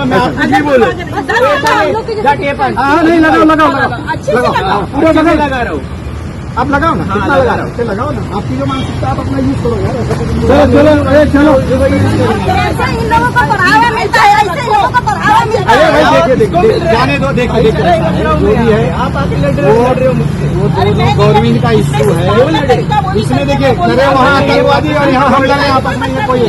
मैं। आप कुछ भी बोलो। हाँ नहीं लगाओ लगाओ लगाओ। अच्छे से लगाओ। लगा रहा हूँ। आप लगाओ ना कितना लगा लगा रहा हो? लगाओ ना। आपकी जो मानसिकता आप अपना यूज़ करो यार नहीं। चलो चलो अरे चलो। इन लोगों को बढ़ावा मिलता है ऐसे लोगों को बढ़ावा मिलता अरे भाई देखिए देखिए जाने दो देखिए देखिए जो भी है आप आके लड़ रहे हो लड़ रहे हो। मुझसे वो दोनों गवर्नमेंट का इश्यू है इसमें देखिए करे वहाँ आतंकवादी और यहाँ हम लगे आपस में ये कोई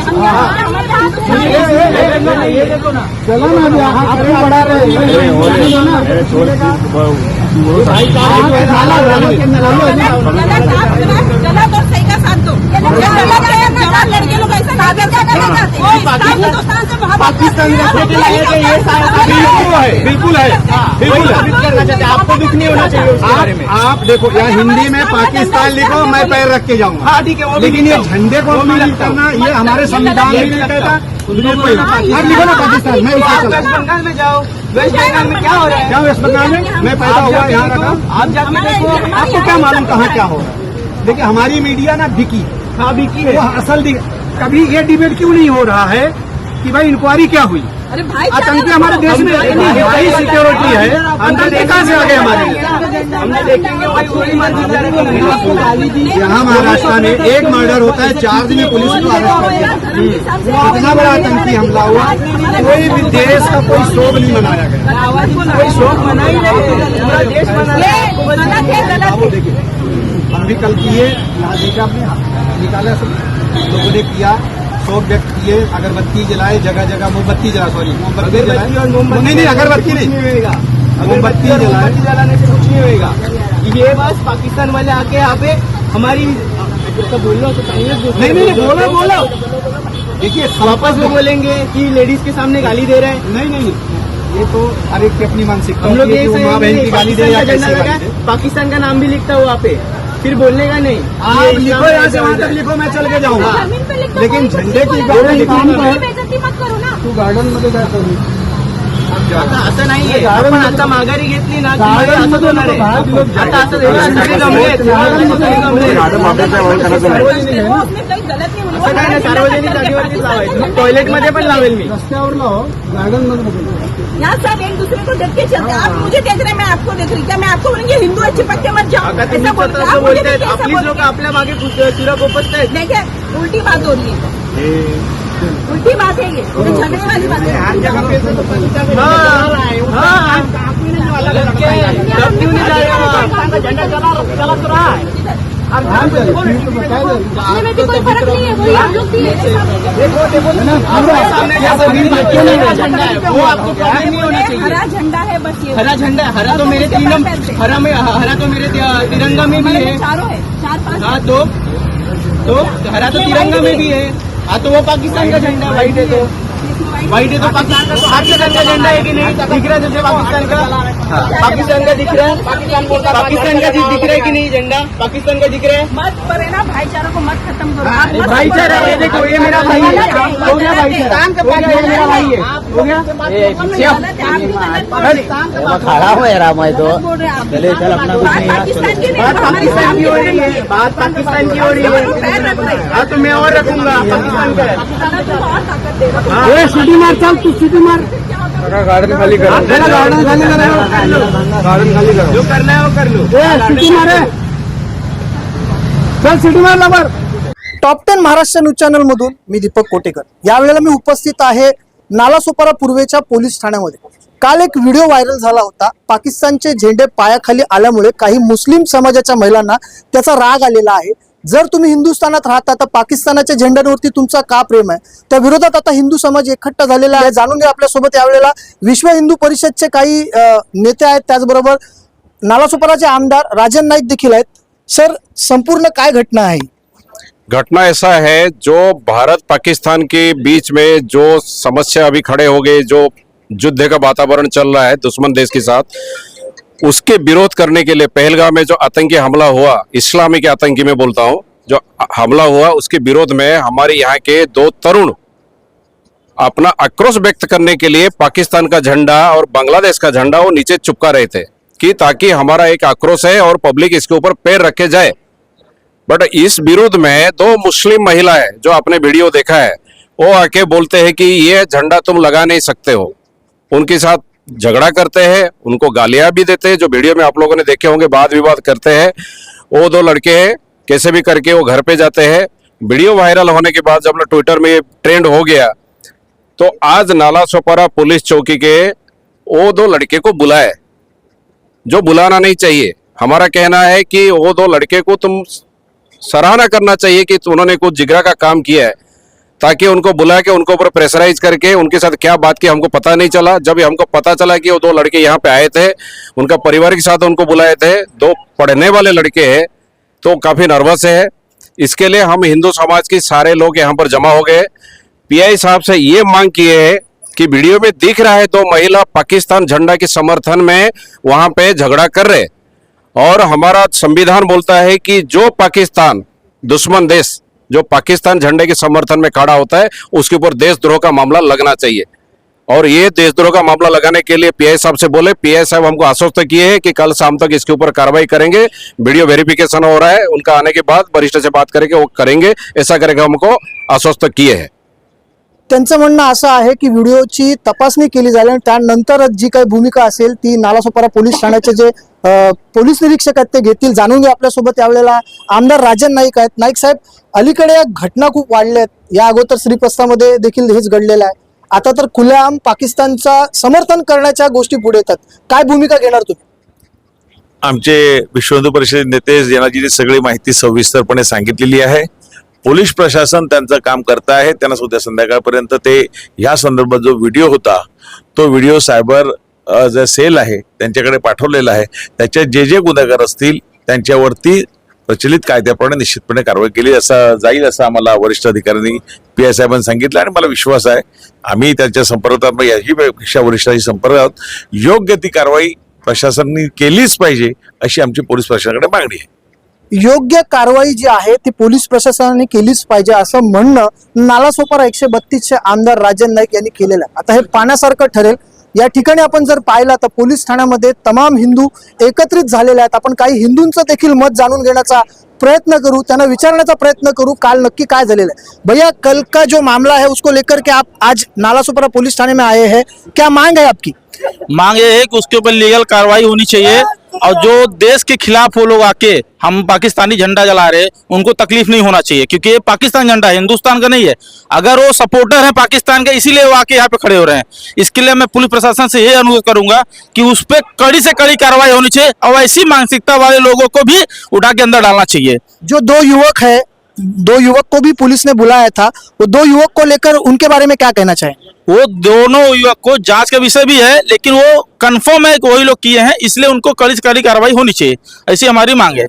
है। चलो ना। अभी आप क्यों बढ़ा हैं। है, हैं। पाकिस्तान हैं। बिल्कुल है बिल्कुल है। बिल्कुल साबित करना चाहते आपको दुख नहीं होना चाहिए उसके बारे में। आप देखो यहाँ हिंदी में पाकिस्तान लिखो मैं पैर रख के जाऊँगा। हाँ ठीक है भी लेकिन ये झंडे को भी नहीं लिखता करना ये हमारे संविधान में नहीं कहता आप लिखो ना पाकिस्तान मैं वेस्ट बंगाल में जाओ। वेस्ट बंगाल में क्या हो रहा है? क्या वेस्ट बंगाल में? मैं पैदा हुआ यहाँ का रखा आप जाके देखो। आपको क्या मालूम कहाँ क्या हो रहा है? देखिए हमारी मीडिया ना बिकी। हाँ बिकी की है असल कभी ये डिबेट क्यों नहीं हो रहा है कि भाई इंक्वायरी क्या हुई? आतंकी हमारे देश में हाई सिक्योरिटी है आतंकी कहाँ से आ गए हमारे यहाँ महाराष्ट्र में एक मर्डर होता है चार दिन में पुलिस को अरेस्ट इतना बड़ा आतंकी हमला हुआ कोई भी देश का कोई शोक नहीं मनाया गया कोई शोक मनाया नहीं पूरा देश मना रहा है आपको बस- गलत है गलत वो देखिए हम भी कल किए यहाँ देखा सब लोगों ने किया शोक व्यक्त किए अगरबत्ती जलाए जगह जगह मोमबत्ती जला सॉरी मोमबत्ती जलाए। नहीं नहीं अगरबत्ती नहीं। होएगा। मोमबत्ती जलाए। जलाने से कुछ नहीं होएगा। ये बस पाकिस्तान वाले आके यहाँ पे हमारी तो बोल तो नहीं नहीं नहीं, बोलो बोलो। देखिए वापस वो बोलेंगे कि लेडीज़ के सामने गाली दे रहे हैं। नहीं नहीं। ये तो हर एक की अपनी मानसिकता हम लोग ये माँ बहन की गाली दे या कैसे दे। पाकिस्तान का नाम भी लिखता हुआ पे। फिर बोलने का नहीं। आप लिखो यहाँ से वहाँ तक लिखो मैं चल के जाऊँगा। दो, लेकिन झंडे की गाड़ी बेइज्जती मत करो ना। तू गार्डन मध्ये काय करू आता असं नाहीये आपण आता माघारी घेतली ना की। गार्डन असं मध्ये होणार नको, बाहेर लोक आहे आता असं सगळे गार्डन. गार्डन हुआ। असं काय नाही सार्वजनिक जागेवरतीच लावायचं टॉयलेट मध्ये पण लावेल मी रस्त्यावर लाव गार्डन मध्ये यहाँ सब एक दूसरे को देख के चलते आप मुझे देख रहे हैं मैं आपको देख रही क्या मैं आपको बोलूँगी हिंदू है चिपक के मत जाओ। ऐसा बोलते हैं। हैं। आपल्या मागे चुरा कोपसतायत देखिए उल्टी बात हो रही है। उल्टी बात है ये। झगड़े वाली बात है। हाँ हाँ। तब क्यों नहीं जा रहे हो? में भी कोई फ़र्क नहीं है वही हम लोग है। वो आपको प्रॉब्लम नहीं होना चाहिए। हरा झंडा है बस ये। हरा झंडा हरा तो मेरे तीनों हरा में हरा तो मेरे तिरंगा में भी है। चारों है चार पाँच। हाँ तो तो हरा तो तिरंगा में भी है। हाँ तो वो पाकिस्तान का झंडा व्हाइट है तो। व्हाइट है तो पाकिस्तान का। झंडा है कि नहीं? दिख रहा है जैसे पाकिस्तान का? पाकिस्तान का दिख रहा है? पाकिस्तान का दिख रहा है कि नहीं झंडा पाकिस्तान का दिख रहा है? मत पर है ना भाईचारा को मत खत्म करो। मत- भाईचारा ये देखो ये मेरा भाई है? खड़ा हो यार मैं तो हैं। चलिए, चल अपना कुछ नहीं पाकिस्तान की बात पाकिस्तान की हो रही है। बात पाकिस्तान की हो रही तो है। हैं। तो मैं और रखूँगा। पाकिस्तान का है। सिटी मार चल तू सिटी मार। गार्डन खाली कर। गार्डन खाली कर। गार्डन खाली करो। जो करना है वो कर लो। सिटी मारे चल सिटी मार lover. Top ten Maharashtra news channel मधून मी दीपक कोटेकर. यावेळेला मी उपस्थित आहे नालासोपारा पूर्वेच्या पोलीस ठाण्यामध्ये. काल एक व्हिडिओ व्हायरल झाला होता. पाकिस्तानचे झेंडे पायाखाली आल्यामुळे काही मुस्लिम समाजाच्या महिलांना त्याचा राग आलेला आहे. जर तुम्ही हिंदुस्थानात राहता तर पाकिस्तानाच्या झेंड्यांवरती तुमचा का प्रेम आहे? त्या विरोधात आता हिंदू समाज एकट्ठा झालेला आहे. जाणून घ्या आपल्यासोबत यावेळेला विश्व हिंदू परिषदचे काही नेते आहेत. त्याचबरोबर नालासोपाराचे आमदार राजन नाईक देखील आहेत. सर संपूर्ण काय घटना आहे? घटना ऐसा है जो भारत पाकिस्तान के बीच में जो समस्या अभी खड़े हो गए, जो युद्ध का वातावरण चल रहा है दुश्मन देश के साथ, उसके विरोध करने के लिए पहलगाम में जो आतंकी हमला हुआ इस्लामी के आतंकी में बोलता हूँ, जो हमला हुआ, उसके विरोध में हमारे यहाँ के दो तरुण अपना आक्रोश व्यक्त करने के लिए पाकिस्तान का झंडा और बांग्लादेश का झंडा वो नीचे चुपका रहे थे, कि ताकि हमारा एक आक्रोश है और पब्लिक इसके ऊपर पैर रखे जाए। बट इस विरोध में दो मुस्लिम महिला जो आपने वीडियो देखा है, वो आके बोलते हैं कि ये झंडा तुम लगा नहीं सकते हो। उनके साथ झगड़ा करते हैं, उनको गालियाँ भी देते हैं, जो वीडियो में आप लोगों ने देखे होंगे वाद विवाद करते हैं। वो दो लड़के कैसे भी करके वो घर पे जाते हैं। वीडियो वायरल होने के बाद जब ट्विटर में ये ट्रेंड हो गया तो आज नाला सोपारा पुलिस चौकी के वो दो लड़के को बुलाए। जो बुलाना नहीं चाहिए। हमारा कहना है कि वो दो लड़के को तुम सराहना करना चाहिए कि उन्होंने कुछ जिगरा का काम किया है, ताकि उनको बुला के उनको ऊपर प्रेशराइज करके उनके साथ क्या बात की हमको पता नहीं चला। जब हमको पता चला कि वो दो लड़के यहाँ पे आए थे, उनका परिवार के साथ उनको बुलाए थे, दो पढ़ने वाले लड़के हैं तो काफ़ी नर्वस है। इसके लिए हम हिंदू समाज के सारे लोग यहाँ पर जमा हो गए। पीआई साहब से ये मांग किए है कि वीडियो में दिख रहा है दो महिला पाकिस्तान झंडा के समर्थन में वहाँ पे झगड़ा कर रहे और हमारा संविधान बोलता है कि जो पाकिस्तान दुश्मन देश जो पाकिस्तान झंडे के समर्थन में खड़ा होता है उसके ऊपर देशद्रोह का मामला लगना चाहिए। और ये देशद्रोह का मामला लगाने के लिए पीआई साहब से बोले पीआई साहब हमको आश्वस्त किए हैं कि कल शाम तक इसके ऊपर कार्रवाई करेंगे। वीडियो वेरिफिकेशन हो रहा है उनका आने के बाद वरिष्ठ से बात करेंगे वो करेंगे। ऐसा करके हमको आश्वस्त किए हैं। त्यांचं म्हणणं असं आहे की व्हिडिओची तपासणी केली जाईल आणि त्यानंतरच जी काही भूमिका असेल ती नालासोपारा पोलीस ठाण्याचे जे पोलीस निरीक्षक आहेत ते घेतील जाणून घ्या आपल्यासोबत यावेळेला. आमदार राजन नाईक आहेत. नाईक साहेब अलीकडे या घटना खूप वाढल्या आहेत या अगोदर श्रीपस्तामध्ये देखील हेच घडलेलं आहे. आता तर खुलेआम पाकिस्तानचा समर्थन करण्याच्या गोष्टी पुढे येतात. काय भूमिका घेणार तुम्ही? आमचे विश्व हिंदू परिषद नेते यांनाजीने सगळी माहिती सविस्तरपणे सांगितलेली आहे. पोलीस प्रशासन त्यांचं काम करत आहे. त्यांना सुद्धा संध्याकाळपर्यंत ते ह्या संदर्भात जो व्हिडिओ होता तो व्हिडिओ सायबर जे सेल आहे त्यांच्याकडे पाठवलेलं आहे त्याच्यात जे जे गुन्हेगार असतील त्यांच्यावरती प्रचलित कायद्याप्रमाणे निश्चितपणे कारवाई केली असं जाईल असं आम्हाला वरिष्ठ अधिकाऱ्यांनी पी आय साहेबांनी सांगितलं आणि मला विश्वास आहे. आम्ही त्यांच्या संपर्कात याही पेक्षा वरिष्ठांशी संपर्क आहोत. योग्य ती कारवाई प्रशासनाने केलीच पाहिजे अशी आमची पोलीस प्रशासनाकडे मागणी आहे. योग्य कारवाई जी आहे ती पोलीस प्रशासनाने केलीच पाहिजे असं म्हणणं नालासोपारा एकशे बत्तीसचे आमदार राजन नाईक यांनी केलेलं आहे. आता हे पाण्यासारखं ठरेल या ठिकाणी आपण जर पाहिलं तर पोलीस ठाण्यामध्ये तमाम हिंदू एकत्रित झालेले आहेत. आपण काही हिंदूंचं देखील मत जाणून घेण्याचा प्रयत्न करू त्यांना विचारण्याचा प्रयत्न करू काल नक्की काय झालेलं है भैया कल का जो मामला है उसको लेकर के आप आज नालासोपरा पुलिस थाने में आए हैं. क्या मांग है आपकी? मांग ये है कि उसके ऊपर लीगल कार्रवाई होनी चाहिए। और जो देश के खिलाफ वो लोग आके हम पाकिस्तानी झंडा जला रहे, उनको तकलीफ़ नहीं होना चाहिए, क्योंकि ये पाकिस्तान झंडा है, हिंदुस्तान का नहीं है। अगर वो सपोर्टर है पाकिस्तान का, इसीलिए वो आके यहाँ पे खड़े हो रहे हैं। इसके लिए मैं पुलिस प्रशासन से ये अनुरोध करूँगा कि उस पर कड़ी से कड़ी कार्रवाई होनी चाहिए और ऐसी मानसिकता वाले लोगों को भी उठा के अंदर डालना चाहिए। जो दो युवक है दो युवक को भी पुलिस ने बुलाया था। वो दो युवक को लेकर उनके बारे में क्या कहना चाहें? वो दोनों युवक को जाँच का विषय भी है लेकिन वो कन्फर्म है वही लोग किए हैं इसलिए उनको कड़ी से कड़ी कार्रवाई होनी चाहिए ऐसी हमारी मांग है।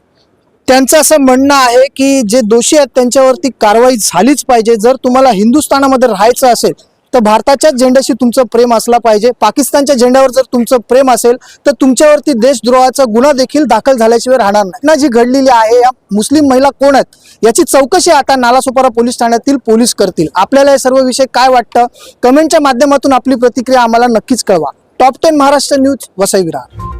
त्यांचं असं म्हणणं आहे की जे दोषी आहेत त्यांच्यावरती कारवाई झालीच पाहिजे. जर तुम्हाला हिंदुस्थानामध्ये राहायचं असेल तर भारताच्याच झेंड्याशी तुमचं प्रेम असला पाहिजे. पाकिस्तानच्या झेंड्यावर जर तुमचं प्रेम असेल तर तुमच्यावरती देशद्रोहाचा गुन्हा देखील दाखल झाल्याशिवाय राहणार नाही. ना जी घडलेली आहे या मुस्लिम महिला कोण आहेत याची चौकशी आता नालासोपारा पोलीस ठाण्यातील पोलीस करतील. आपल्याला हे सर्व विषय काय वाटतं? कमेंटच्या माध्यमातून आपली प्रतिक्रिया आम्हाला नक्कीच कळवा. Top ten Maharashtra news Vasai Virar.